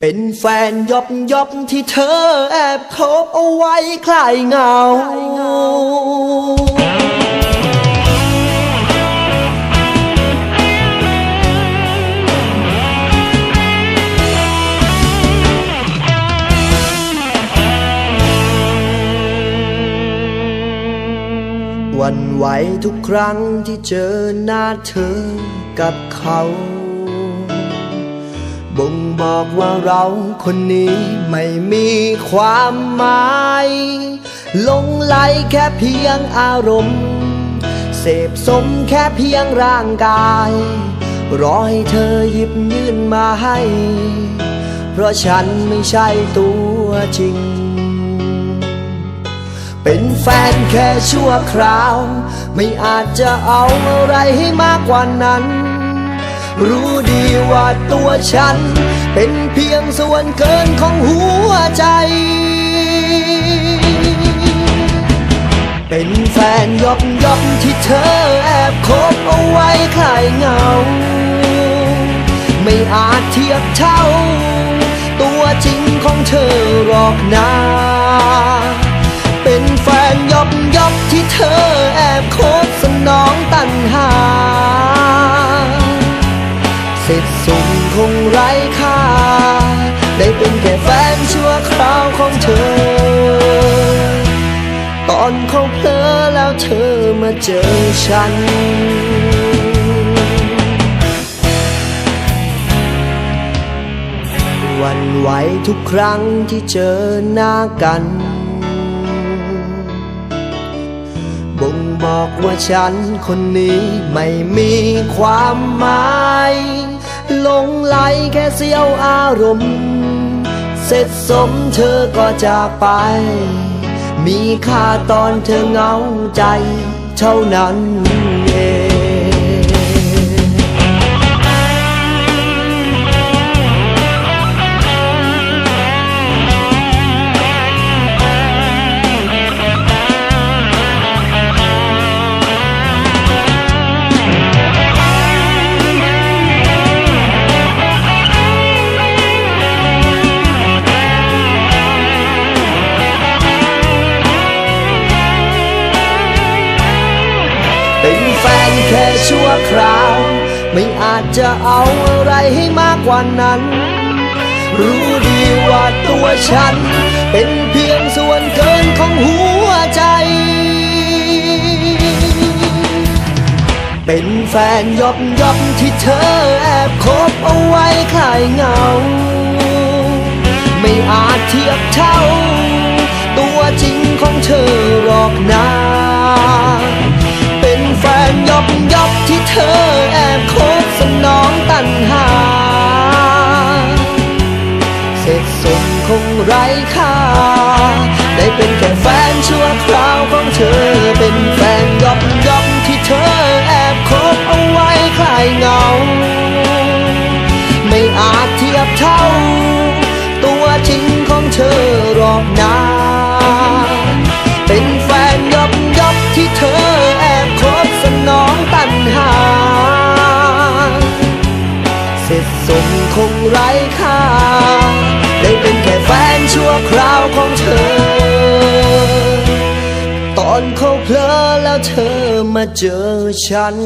เป็นแฟนยอบยอบที่เธอแอบคบเอาไว้คลายเหงา วันไหวทุกครั้งที่เจอหน้าเธอกับเขา บ่งบอกว่าเราคนนี้ไม่มีความหมายหลงไหลแค่เพียงอารมณ์เสพสมแค่เพียงร่างกาย รอให้เธอหยิบยื่นมาให้ เพราะฉันไม่ใช่ตัวจริง เป็นแฟนแค่ชั่วคราว ไม่อาจจะเอาอะไรให้มากกว่านั้น รู้ดีว่าตัวฉัน เป็นเพียงส่วนเกินของหัวใจ เป็นแฟนยอบยอบที่เธอแอบคบเอาไว้คลายเงา ไม่อาจเทียบเท่า ตัวจริงของเธอหรอกนา เป็นแฟนยอบยอบที่เธอ อนเขาเพลอแล้วเธอมาเจอฉัน วันไหวทุกครั้งที่เจอหน้ากัน บ่งบอกว่าฉันคนนี้ไม่มีความหมายหลงไหลแค่เสี้ยวอารมณ์ เสร็จสมเธอก็จากไป มีค่าตอนเธอเหงาใจเท่านั้นเองเป็น ชั่วคราว ไม่อาจจะเอาอะไรให้มากกว่านั้น รู้ดีว่าตัวฉัน เป็นเพียงส่วนเกินของหัวใจ เป็นแฟนยอบยอบที่เธอแอบคบเอาไว้คลายเหงา ไม่อาจเทียบเท่า ตัวจริงของเธอหรอกนา สร็จสมคงไร้ค่า ได้เป็นแค่แฟนชั่วคราวของเธอ เป็นแฟนยอบยอบที่เธอแอบคบเอาไว้คลายเหงา ไม่อาจเทียบเท่า ตัวจริงของเธอหรอกนาเป็นแฟนยอบยอบที่เธอแอบคบสนองตันหาเสร็จสมคงไร้ค่า อนเขาเพลอแล้วเธอมาเจอฉัน